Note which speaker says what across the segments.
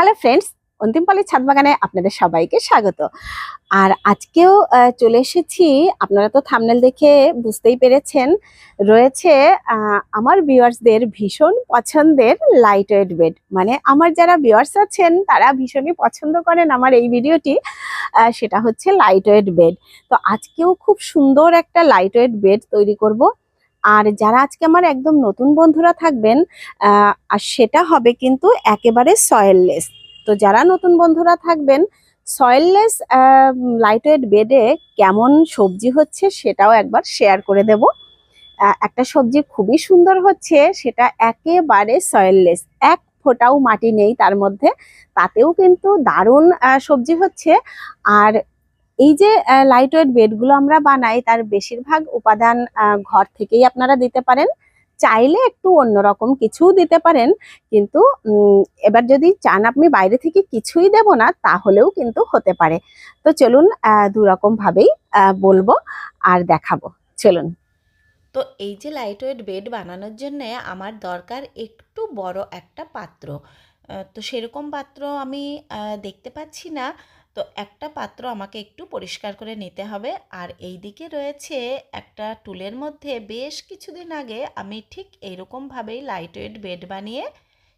Speaker 1: Hello friends অন্তিমপালের ছাদ বাগানে আপনাদের সবাইকে স্বাগত। আর আজকেও চলে এসেছি, আপনারা তো থামনেল দেখে বুঝতেই পেরেছেন, রয়েছে আমার ভিউয়ার্সদের ভীষণ পছন্দের লাইট ওয়েট বেড মানে আমার যারা ভিউয়ার্স আছেন, তারা ভীষণই পছন্দ করেন আমার এই ভিডিওটি সেটা হচ্ছে লাইট ওয়েট বেড তো আজকেও খুব সুন্দর একটা লাইট ওয়েট বেড তৈরি করব। আর যারা আজকে আমার একদম নতুন বন্ধুরা থাকবেন আর সেটা হবে কিন্তু একেবারে সয়েললেস তো যারা নতুন বন্ধুরা থাকবেন সয়েললেস লাইটওয়েট বেডে কেমন সবজি হচ্ছে সেটাও একবার শেয়ার করে দেব। একটা সবজি খুবই সুন্দর হচ্ছে, সেটা একেবারে সয়েললেস এক ফোঁটাও মাটি নেই তার মধ্যে, তাতেও কিন্তু দারুণ সবজি হচ্ছে। আর এই যে লাইট লাইটওয়েট বেডগুলো আমরা বানাই তার বেশিরভাগ উপাদান ঘর থেকেই আপনারা দিতে পারেন। চাইলে একটু অন্যরকম কিছুও দিতে পারেন কিন্তু এবার যদি চান আপনি বাইরে থেকে কিছুই দেব না তাহলেও কিন্তু হতে পারে। তো চলুন আহ, দু রকম ভাবেই বলব আর দেখাবো। চলুন।
Speaker 2: তো এই যে লাইট ওয়েট বেড বানানোর জন্য আমার দরকার একটু বড় একটা পাত্র। তো সেরকম পাত্র আমি দেখতে পাচ্ছি না। তো একটা পাত্র আমাকে একটু পরিষ্কার করে নিতে হবে। আর এই দিকে রয়েছে একটা টুলের মধ্যে বেশ কিছুদিন আগে আমি ঠিক এইরকমভাবেই লাইট ওয়েট বেড বানিয়ে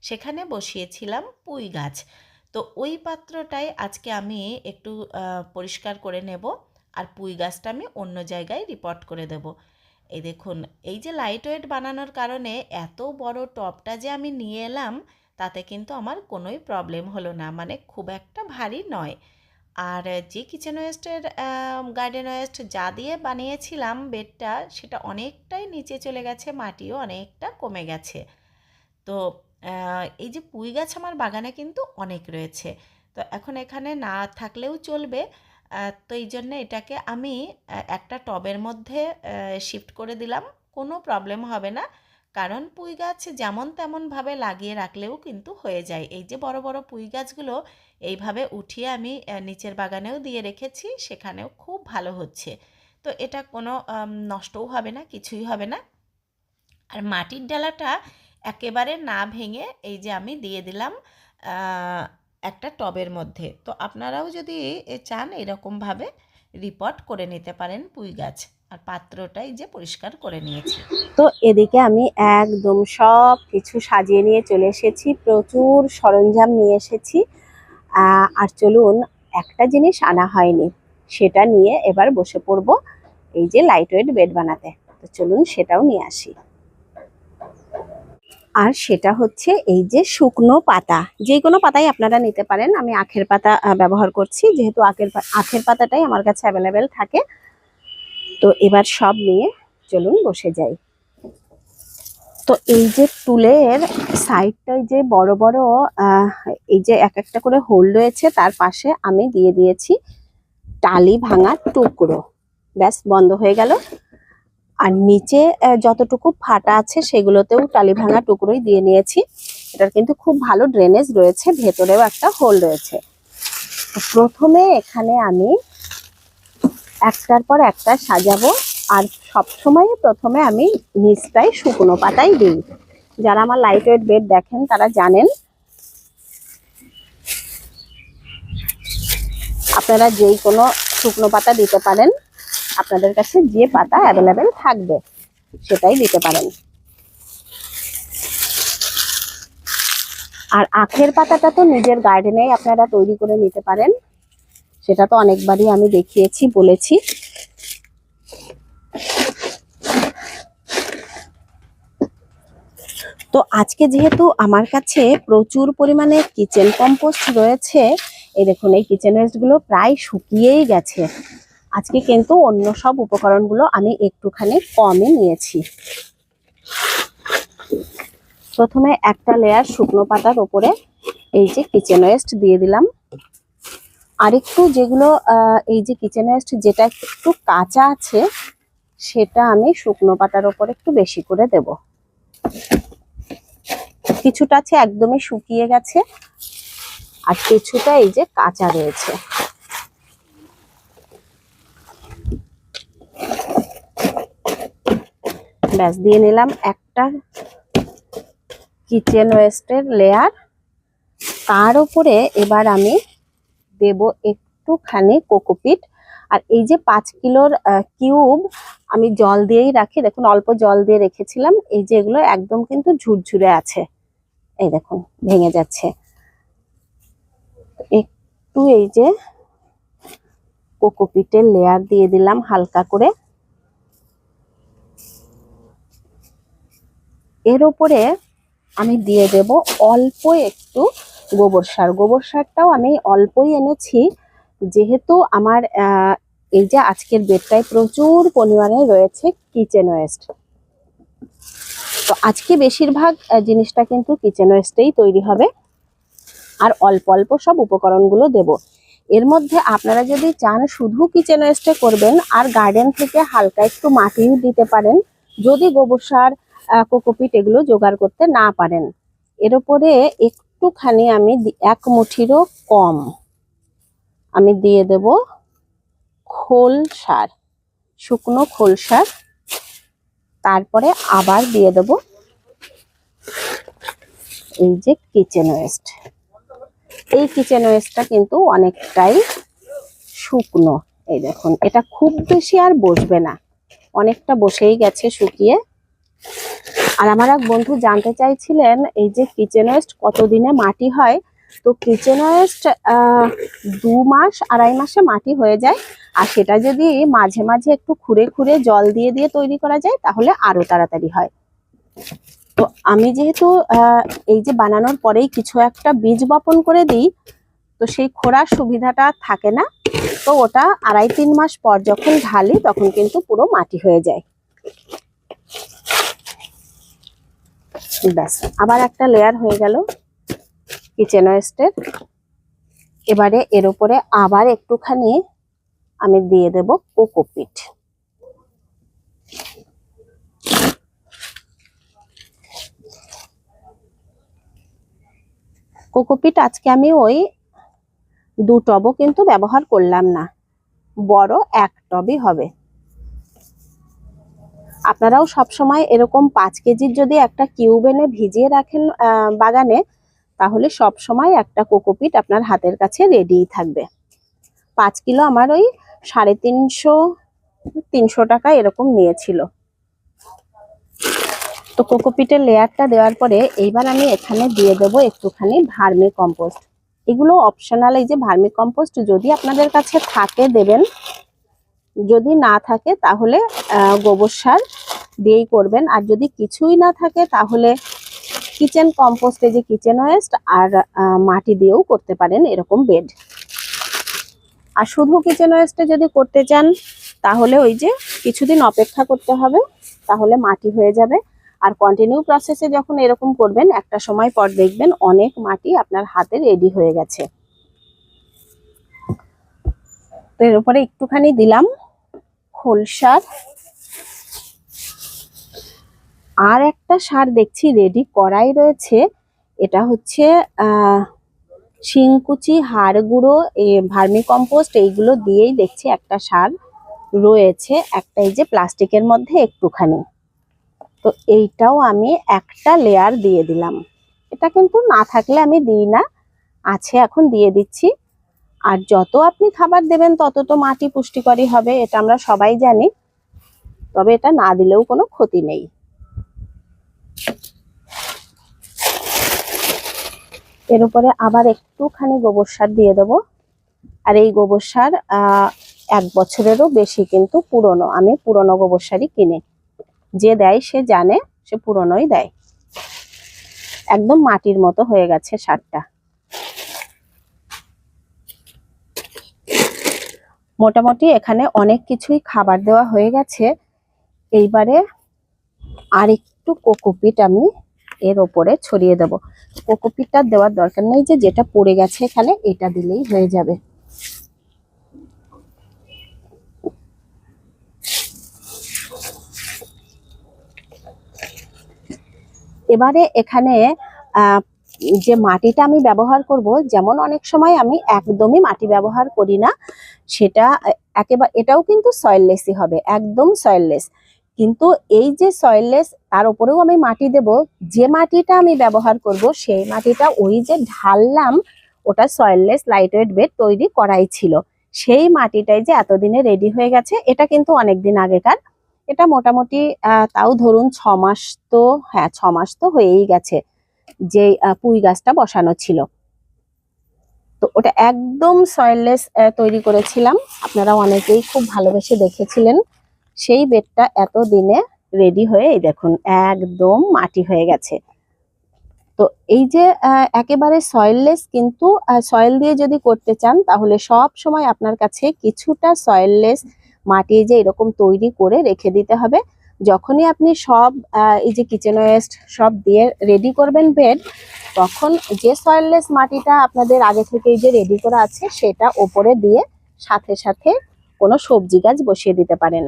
Speaker 2: সেখানে বসিয়েছিলাম পুঁই গাছ। তো ওই পাত্রটাই আজকে আমি একটু পরিষ্কার করে নেব আর পুঁই গাছটা আমি অন্য জায়গায় রিপোর্ট করে দেবো। এই দেখুন, এই যে লাইট ওয়েট বানানোর কারণে এত বড় টপটা যে আমি নিয়ে এলাম, তাতে কিন্তু আমার কোনোই প্রবলেম হলো না। মানে খুব একটা ভারী নয়। আর যে কিচেন ওয়েস্টের গার্ডেন ওয়েস্ট যা দিয়ে বানিয়েছিলাম বেডটা সেটা অনেকটাই নিচে চলে গেছে, মাটিও অনেকটা কমে গেছে। তো এই যে পুঁই গাছ আমার বাগানে কিন্তু অনেক রয়েছে। তো এখন এখানে না থাকলেও চলবে। তো এই জন্য এটাকে আমি একটা টবের মধ্যে শিফট করে দিলাম। কোনো প্রবলেম হবে না। কারণ পুঁই গাছ যেমন তেমনভাবে লাগিয়ে রাখলেও কিন্তু হয়ে যায়। এই যে বড় বড় পুঁই গাছগুলো এইভাবে উঠিয়ে আমি নিচের বাগানেও দিয়ে রেখেছি, সেখানেও খুব ভালো হচ্ছে। তো এটা কোনো নষ্টও হবে না, কিছুই হবে না। আর মাটির ডালাটা একেবারে না ভেঙে এই যে আমি দিয়ে দিলাম একটা টবের মধ্যে। তো আপনারাও যদি চান এরকমভাবে রিপোর্ট করে নিতে পারেন পুঁই গাছ। আর পাত্রটাই যে পরিষ্কার করে নিয়েছি।
Speaker 1: তো এদিকে আমি একদম সব কিছু সাজিয়ে নিয়ে চলে এসেছি, প্রচুর সরঞ্জাম নিয়ে এসেছি। আর চলুন একটা জিনিস আনা হয়নি, সেটা নিয়ে এবার বসে পড়ব এই যে লাইট ওয়েট বেড বানাতে। তো চলুন সেটাও নিয়ে আসি। আর সেটা হচ্ছে এই যে শুকনো পাতা, যে কোনো পাতাই আপনারা নিতে পারেন। আমি আখের পাতা ব্যবহার করছি, যেহেতু আখের আখের পাতাটাই আমার কাছে অ্যাভেলেবেল থাকে। তো এবার সব নিয়ে চলুন বসে যাই। তো এই যে টুলের সাইডটায় যে বড় বড় এই যে এক একটা করে হোল রয়েছে, তার পাশে আমি দিয়ে দিয়েছি টালি ভাঙা টুকরো। ব্যাস, বন্ধ হয়ে গেল। আর নিচে যতটুকু ফাটা আছে সেগুলোতেও টালি ভাঙা টুকরোই দিয়ে নিয়েছি। এটার কিন্তু খুব ভালো ড্রেনেজ রয়েছে, ভেতরেও একটা হোল রয়েছে। প্রথমে এখানে আমি একটার পর একটা সাজাবো আর সবসময় প্রথমে আমি নিচটাই শুকনো পাতাই দিই। যারা আমার লাইট ওয়েট বেড দেখেন, তারা জানেন। আপনারা যেই কোনো শুকনো পাতা দিতে পারেন, আপনাদের কাছে যে পাতা অ্যাভেলেবেল থাকবে, সেটাই দিতে পারেন। আর আখের পাতাটা তো নিজের গার্ডেনেই আপনারা তৈরি করে নিতে পারেন। সেটা তো অনেকবারই আমি দেখিয়েছি, বলেছি। তো আজকে যেহেতু আমার কাছে প্রচুর পরিমাণে কিচেন কম্পোস্ট রয়েছে, এই দেখুন, এই কিচেন ওয়েস্টগুলো প্রায় শুকিয়েই গেছে। আজকে কিন্তু অন্য সব উপকরণগুলো আমি একটুখানি কমই নিয়েছি। প্রথমে একটা লেয়ার শুকনো পাতার ওপরে এই যে কিচেন ওয়েস্ট দিয়ে দিলাম। আরেকটু যেগুলো এই যে কিচেন ওয়েস্ট যেটা একটু কাঁচা আছে, সেটা আমি শুকনো পাতার ওপর একটু বেশি করে দেব। কিছুটা আছে একদমই শুকিয়ে গেছে, আর কিছুটা এই যে কাঁচা রয়েছে। ব্যাস, দিয়ে নিলাম একটা কিচেন ওয়েস্টের লেয়ার তার উপরে এবার আমি দেব একটুখানি কোকোপিট। আর এই যে পাঁচ কিলোর কিউব আমি জল দিয়েই রাখি, দেখুন অল্প জল দিয়ে রেখেছিলাম, এই যে এগুলো একদম কিন্তু ঝুরঝুরে আছে। এই দেখুন, ভেঙে যাচ্ছে। একটু এই যে কোকোপিটের লেয়ার দিয়ে দিলাম হালকা করে। এর উপরে আমি দিয়ে দেব অল্প একটু গোবর সার। গোবর সারটাও আমি অল্পই এনেছি। যেহেতু আমার এই যে আজকের বেডটায় প্রচুর পরিমাণে রয়েছে কিচেন ওয়েস্ট। তো আজকে বেশিরভাগ জিনিসটা কিন্তু কিচেন ওয়েস্টেই তৈরি হবে। আর অল্প অল্প সব উপকরণগুলো দেব। এর মধ্যে আপনারা যদি চান শুধু কিচেন ওয়েস্টে করবেন, আর গার্ডেন থেকে হালকা একটু মাটিও দিতে পারেন, যদি গোবর সার কোকোপিট এগুলো জোগাড় করতে না পারেন। এর উপরে একটুখানি আমি এক মুঠিরও কম। আমি দিয়ে দেব খোল সার, শুকনো খোল সার। তারপরে আবার দিয়ে দেব এই যে কিচেন ওয়েস্ট এই কিচেন ওয়েস্টটা কিন্তু অনেকটাই শুকনো। এই দেখুন, এটা খুব বেশি আর বসবে না। অনেকটা বসেই গেছে শুকিয়ে। আর আমার এক বন্ধু জানতে চাইছিলেন এই যে কিচেন ওয়েস্ট কতদিনে মাটি হয়? তো কিচেন ওয়েস্ট দু মাস, আড়াই মাসে মাটি হয়ে যায়। আর সেটা যদি মাঝে মাঝে একটু খুঁড়ে খুঁড়ে জল দিয়ে দিয়ে তৈরি করা যায়, তাহলে আরও তাড়াতাড়ি হয়। তো আমি যেহেতু এই যে বানানোর পরেই কিছু একটা বীজ বপন করে দিই, তো সেই খোঁড়ার সুবিধাটা থাকে না। তো ওটা আড়াই তিন মাস পর যখন ঢালি, তখন কিন্তু পুরো মাটি হয়ে যায়। ব্যাস, আবার একটা লেয়ার হয়ে গেল কিচেন ওয়েস্টের এবারে এর উপরে আবার একটুখানি আমি দিয়ে দেব কোকোপিট কোকোপিট আজকে আমি ওই দু টবও কিন্তু ব্যবহার করলাম না, বড় এক টবই হবে। আপনারাও সবসময় এরকম পাঁচ কেজির যদি একটা কিউব এনে ভিজিয়ে রাখেন বাগানে, তাহলে সব সময় একটা কোকোপিট আপনার হাতের কাছে রেডিই থাকবে। পাঁচ কিলো আমার ওই সাড়ে তিনশো তিনশো টাকা এরকম নিয়েছিল। তো কোকোপিটের লেয়ারটা দেওয়ার পরে এইবার আমি এখানে দিয়ে দেবো একটুখানি ভার্মি কম্পোস্ট। এগুলো অপশনাল এই যে ভার্মি কম্পোস্ট যদি আপনাদের কাছে থাকে দেবেন যদি না থাকে তাহলে গোবর সার দিয়েই করবেন। আর যদি কিছুই না থাকে তাহলে কিচেন কম্পোস্টে যে কিচেন ওয়েস্ট আর মাটি দিয়েও করতে পারেন এরকম বেড আর শুধু কিচেন ওয়েস্টে যদি করতে চান, তাহলে ওই যে কিছুদিন অপেক্ষা করতে হবে, তাহলে মাটি হয়ে যাবে। আর কন্টিনিউ প্রসেসে যখন এরকম করবেন, একটা সময় পর দেখবেন অনেক মাটি আপনার হাতে রেডি হয়ে গেছে। তো এর উপরে একটুখানি দিলাম খোল সার আর একটা সার দেখছি রেডি করাই রয়েছে। এটা হচ্ছে শিংকুচি হাড় গুঁড়ো ভার্মি কম্পোস্ট, এইগুলো দিয়েই দেখছি একটা সার রয়েছে। একটা এই যে প্লাস্টিকের মধ্যে একটুখানি। তো এইটাও আমি একটা লেয়ার দিয়ে দিলাম। এটা কিন্তু না থাকলে আমি দিই না। আছে, এখন দিয়ে দিচ্ছি। আর যত আপনি খাবার দেবেন, তত তো মাটি পুষ্টিকরই হবে, এটা আমরা সবাই জানি। তবে এটা না দিলেও কোনো ক্ষতি নেই। এর উপরে আবার একটুখানি গোবর সার দিয়ে দেবো। আর এই গোবর সার এক বছরেরও বেশি কিন্তু পুরনো, আমি পুরনো গোবর সারই কিনি। যে দেয়, সে জানে, সে পুরনোই দেয়। একদম মাটির মতো হয়ে গেছে সারটা। মোটামুটি এখানে অনেক কিছুই খাবার দেওয়া হয়ে গেছে। এইবারে আর একটু কোকোপিট আমি এর ওপরে ছড়িয়ে দেব। কোকোপিটটা দেওয়ার দরকার নেই যে যেটা পড়ে গেছে এখানে, এটা দিলেই হয়ে যাবে। এবারে এখানে যে মাটিটা আমি ব্যবহার করব, যেমন অনেক সময় আমি একদমই মাটি ব্যবহার করি না সেটা একেবারে এটাও কিন্তু সয়েললেসই হবে, একদম সয়েললেস কিন্তু এই যে সয়েললেস তার উপরেও আমি মাটি দেব, যে মাটিটা আমি ব্যবহার করব, সেই মাটিটা ওই যে ঢাললাম, ওটা সয়েললেস লাইটওয়েট বেড তৈরি করাই ছিল। সেই মাটিটাই যে এতদিনে রেডি হয়ে গেছে, এটা কিন্তু অনেক দিন আগেকার। এটা মোটামুটি তাও ধরুন ছ মাস তো হ্যাঁ ছ মাস তো হয়েই গেছে যে পুঁই গাছটা বসানো ছিল। তো ওটা একদম সয়েললেস তৈরি করেছিলাম। আপনারা অনেকেই খুব ভালোবেসে দেখেছিলেন। সেই বেডটা এত দিনে রেডি হয়ে এই দেখুন, একদম মাটি হয়ে গেছে। তো এই যে একেবারে সয়েললেস কিন্তু সয়েল দিয়ে যদি করতে চান, তাহলে সব সময় আপনার কাছে কিছুটা সয়েললেস মাটি যে এরকম তৈরি করে রেখে দিতে হবে। যখনই আপনি সব এই যে কিচেন ওয়েস্ট সব দিয়ে রেডি করবেন বেড তখন যে সয়েললেস মাটিটা আপনাদের আগে থেকেই যে রেডি করা আছে, সেটা ওপরে দিয়ে সাথে সাথে কোনো সবজি গাছ বসিয়ে দিতে পারেন।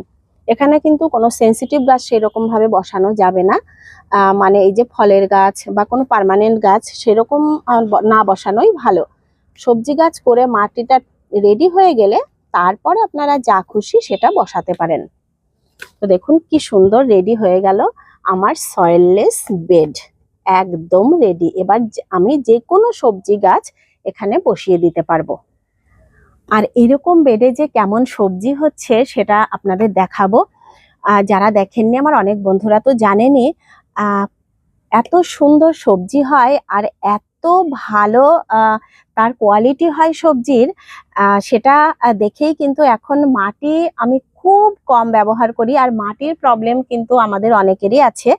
Speaker 1: এখানে কিন্তু কোনো সেনসিটিভ গাছ সেরকম ভাবে বসানো যাবে না। মানে এই যে ফলের গাছ বা কোনো পার্মানেন্ট গাছ সেরকম না বসানোই ভালো। সবজি গাছ করে মাটিটা রেডি হয়ে গেলে তারপরে আপনারা যা খুশি সেটা বসাতে পারেন। তো দেখুন কি সুন্দর রেডি হয়ে গেল আমার সয়েললেস বেড একদম রেডি এবার আমি যে কোনো সবজি গাছ এখানে বসিয়ে দিতে পারব। আর এরকম বেডে যে কেমন সবজি হচ্ছে সেটা আপনাদের দেখাবো। যারা দেখেননি আমার অনেক বন্ধুরা তো জানেনই আহ, এত সুন্দর সবজি হয় আর এত ভালো তার কোয়ালিটি হয় সবজির সেটা দেখেই কিন্তু এখন মাটি আমি খুব কম ব্যবহার করি আর মাটির প্রবলেম কিন্তু আমাদের অনেকেরই আছে।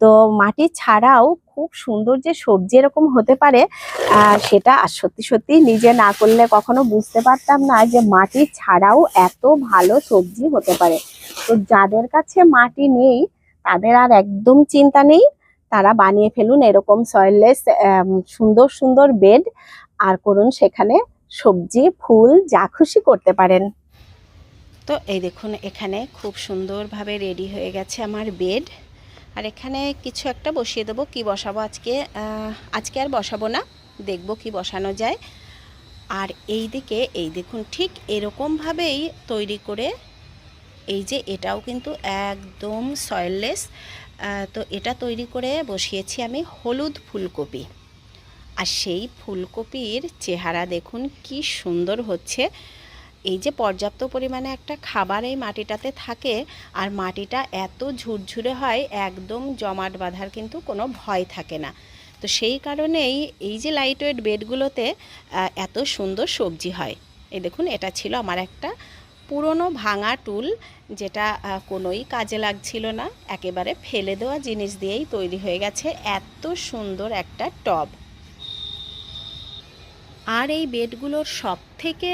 Speaker 1: তো মাটি ছাড়াও খুব সুন্দর যে সবজি এরকম হতে পারে সেটা সত্যি সত্যি নিজে না করলে কখনো বুঝতে পারতাম না যে মাটি ছাড়াও এত ভালো সবজি হতে পারে। তো যাদের কাছে মাটি নেই, তাদের আর একদম চিন্তা নেই। তারা বানিয়ে ফেলুন এরকম সয়েললেস সুন্দর সুন্দর বেড আর করুন সেখানে সবজি, ফুল যা খুশি করতে পারেন।
Speaker 2: তো এই দেখুন, এখানে খুব সুন্দরভাবে রেডি হয়ে গেছে আমার বেড। আর এখানে কিছু একটা বসিয়ে দেবো, কি বসাবো আজকে? আজকে আর বসাবো না, দেখব কি বসানো যায়। আর এই দিকে, এই দেখুন, ঠিক এরকমভাবেই তৈরি করে, এই যে এটাও কিন্তু একদম সয়েললেস তো এটা তৈরি করে বসিয়েছি আমি হলুদ ফুলকপি। আর সেই ফুলকপির চেহারা দেখুন, কি সুন্দর হচ্ছে। এই যে পর্যাপ্ত পরিমাণে একটা খাবার এই মাটিটাতে থাকে আর মাটিটা এত ঝুরঝুরে হয়, একদম জমাট বাঁধার কিন্তু কোনো ভয় থাকে না। তো সেই কারণেই এই যে লাইট ওয়েট বেডগুলোতে এত সুন্দর সবজি হয়। এই দেখুন, এটা ছিল আমার একটা পুরনো ভাঙা টুল যেটা কোনোই কাজে লাগছিল না। একেবারে ফেলে দেওয়া জিনিস দিয়েই তৈরি হয়ে গেছে এত সুন্দর একটা টব। আর এই বেডগুলোর সব থেকে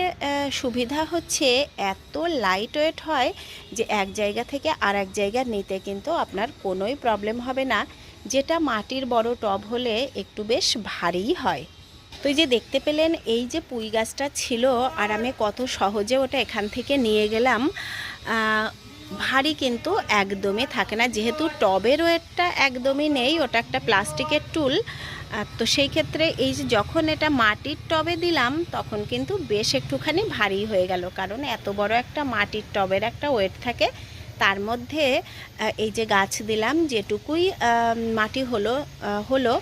Speaker 2: সুবিধা হচ্ছে এত লাইট ওয়েট হয় যে এক জায়গা থেকে আর এক জায়গা নিতে কিন্তু আপনার কোনোই প্রবলেম হবে না। যেটা মাটির বড় টব হলে একটু বেশ ভারীই হয়। তো যে দেখতে পেলেন, এই যে পুঁই গাছটা ছিল আর আমি কত সহজে ওটা এখান থেকে নিয়ে গেলাম ভারী কিন্তু একদমই থাকে না। যেহেতু টবের ওয়েটটা একদমই নেই, ওটা একটা প্লাস্টিকের টুল তো সেই ক্ষেত্রে এই যে যখন এটা মাটির টবে দিলাম, তখন কিন্তু বেশ একটুখানি ভারী হয়ে গেল। কারণ এত বড় একটা মাটির টবের একটা ওয়েট থাকে। তার মধ্যে এই যে গাছ দিলাম, যেটুকুই মাটি হলো হলো,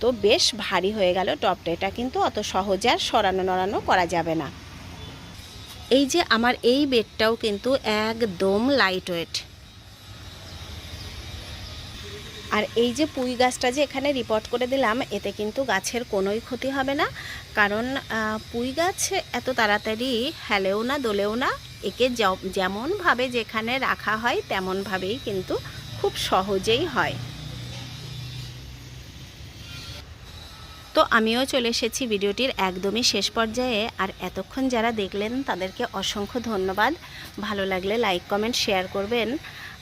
Speaker 2: তো বেশ ভারী হয়ে গেল টপটা এটা কিন্তু অত সহজে আর সরানো নড়ানো করা যাবে না। এই যে আমার এই বেডটাও কিন্তু একদম লাইট ওয়েট আর এই যে পুঁই গাছটা যে এখানে রিপোর্ট করে দিলাম, এতে কিন্তু গাছের কোনোই ক্ষতি হবে না। কারণ পুঁই গাছ এত তাড়াতাড়ি হেলেও না, দোলেও না, একে যেমনভাবে যেখানে রাখা হয় তেমনভাবেই কিন্তু খুব সহজেই হয়। তো আমিও চলে এসেছি ভিডিওটির একদমই শেষ পর্যায়ে। আর এতক্ষণ যারা দেখলেন, তাদেরকে অসংখ্য ধন্যবাদ। ভালো লাগলে লাইক কমেন্ট শেয়ার করবেন।